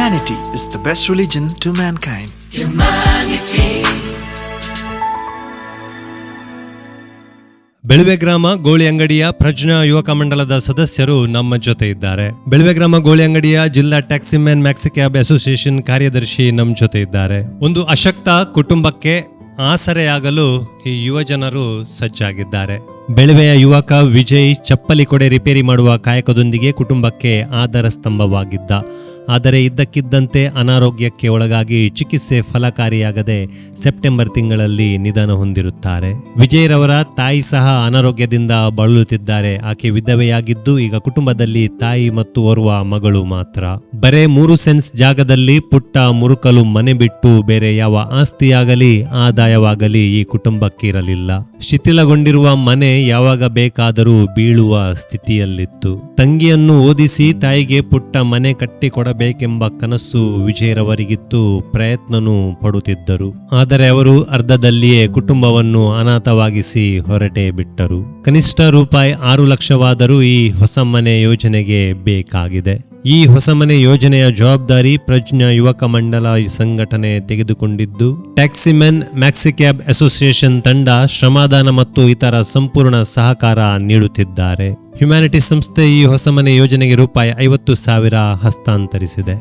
Humanity is the best religion to mankind. ಬೆಳವೆ ಗ್ರಾಮ ಗೋಳಿ ಅಂಗಡಿಯ ಪ್ರಜ್ಞಾ ಯುವಕ ಮಂಡಲದ ಸದಸ್ಯರು ನಮ್ಮ ಜೊತೆ ಇದ್ದಾರೆ ಬೆಳವೆ ಗ್ರಾಮ ಗೋಳಿ ಅಂಗಡಿಯ ಜಿಲ್ಲಾ ಟ್ಯಾಕ್ಸಿಮೆನ್ ಮ್ಯಾಕ್ಸಿ ಕ್ಯಾಬ್ ಅಸೋಸಿಯೇಷನ್ ಕಾರ್ಯದರ್ಶಿ ನಮ್ಮ ಜೊತೆ ಇದ್ದಾರೆ ಒಂದು ಅಶಕ್ತ ಕುಟುಂಬಕ್ಕೆ ಆಸರೆಯಾಗಲು ಈ ಯುವ ಜನರು ಸಜ್ಜಾಗಿದ್ದಾರೆ ಬೆಳವೆಯ ಯುವಕ ವಿಜಯ್ ಚಪ್ಪಲಿ ಕೊಡೆ ರಿಪೇರಿ ಮಾಡುವ ಕಾಯಕದೊಂದಿಗೆ ಕುಟುಂಬಕ್ಕೆ ಆಧಾರ ಸ್ತಂಭವಾಗಿದ್ದ ಆದರೆ ಇದ್ದಕ್ಕಿದ್ದಂತೆ ಅನಾರೋಗ್ಯಕ್ಕೆ ಒಳಗಾಗಿ ಚಿಕಿತ್ಸೆ ಫಲಕಾರಿಯಾಗದೆ ಸೆಪ್ಟೆಂಬರ್ ತಿಂಗಳಲ್ಲಿ ನಿಧನ ಹೊಂದಿರುತ್ತಾರೆ. ವಿಜಯ್ರವರ ತಾಯಿ ಸಹ ಅನಾರೋಗ್ಯದಿಂದ ಬಳಲುತ್ತಿದ್ದಾರೆ. ಆಕೆ ವಿಧವೆಯಾಗಿದ್ದು ಈಗ ಕುಟುಂಬದಲ್ಲಿ ತಾಯಿ ಮತ್ತು ಓರ್ವ ಮಗಳು ಮಾತ್ರ. ಬರೇ ಮೂರು ಸೆನ್ಸ್ ಜಾಗದಲ್ಲಿ ಪುಟ್ಟ ಮುರುಕಲು ಮನೆ ಬಿಟ್ಟು ಬೇರೆ ಯಾವ ಆಸ್ತಿಯಾಗಲಿ ಆದಾಯವಾಗಲಿ ಈ ಕುಟುಂಬಕ್ಕೆ ಇರಲಿಲ್ಲ ಶಿಥಿಲಗೊಂಡಿರುವ ಮನೆ ಯಾವಾಗ ಬೇಕಾದರೂ ಬೀಳುವ ಸ್ಥಿತಿಯಲ್ಲಿತ್ತು. ತಂಗಿಯನ್ನು ಓದಿಸಿ ತಾಯಿಗೆ ಪುಟ್ಟ ಮನೆ ಕಟ್ಟಿಕೊಡಬೇಕೆಂಬ ಕನಸು ವಿಜಯರವರಿಗಿತ್ತು, ಪ್ರಯತ್ನನೂ ಪಡುತ್ತಿದ್ದರು. ಆದರೆ ಅವರು ಅರ್ಧದಲ್ಲಿಯೇ ಕುಟುಂಬವನ್ನು ಅನಾಥವಾಗಿಸಿ ಹೊರಟೇ ಬಿಟ್ಟರು. ಕನಿಷ್ಠ ರೂಪಾಯಿ ಆರು ಲಕ್ಷವಾದರೂ ಈ ಹೊಸ ಮನೆ ಯೋಜನೆಗೆ ಬೇಕಾಗಿದೆ. ಈ ಹೊಸಮನೆ ಯೋಜನೆಯ ಜವಾಬ್ದಾರಿ ಪ್ರಜ್ಞಾ ಯುವಕ ಮಂಡಲ ಸಂಘಟನೆ ತೆಗೆದುಕೊಂಡಿದ್ದು, ಟ್ಯಾಕ್ಸಿಮೆನ್, ಮ್ಯಾಕ್ಸಿಕ್ಯಾಬ್ ಅಸೋಸಿಯೇಷನ್ ತಂಡ ಶ್ರಮದಾನ ಮತ್ತು ಇತರ ಸಂಪೂರ್ಣ ಸಹಕಾರ ನೀಡುತ್ತಿದ್ದಾರೆ ಹ್ಯುಮ್ಯಾನಿಟಿ ಸಂಸ್ಥೆ ಈ ಹೊಸಮನೆ ಯೋಜನೆಗೆ ರೂಪಾಯಿ ಐವತ್ತು ಸಾವಿರ ಹಸ್ತಾಂತರಿಸಿದೆ.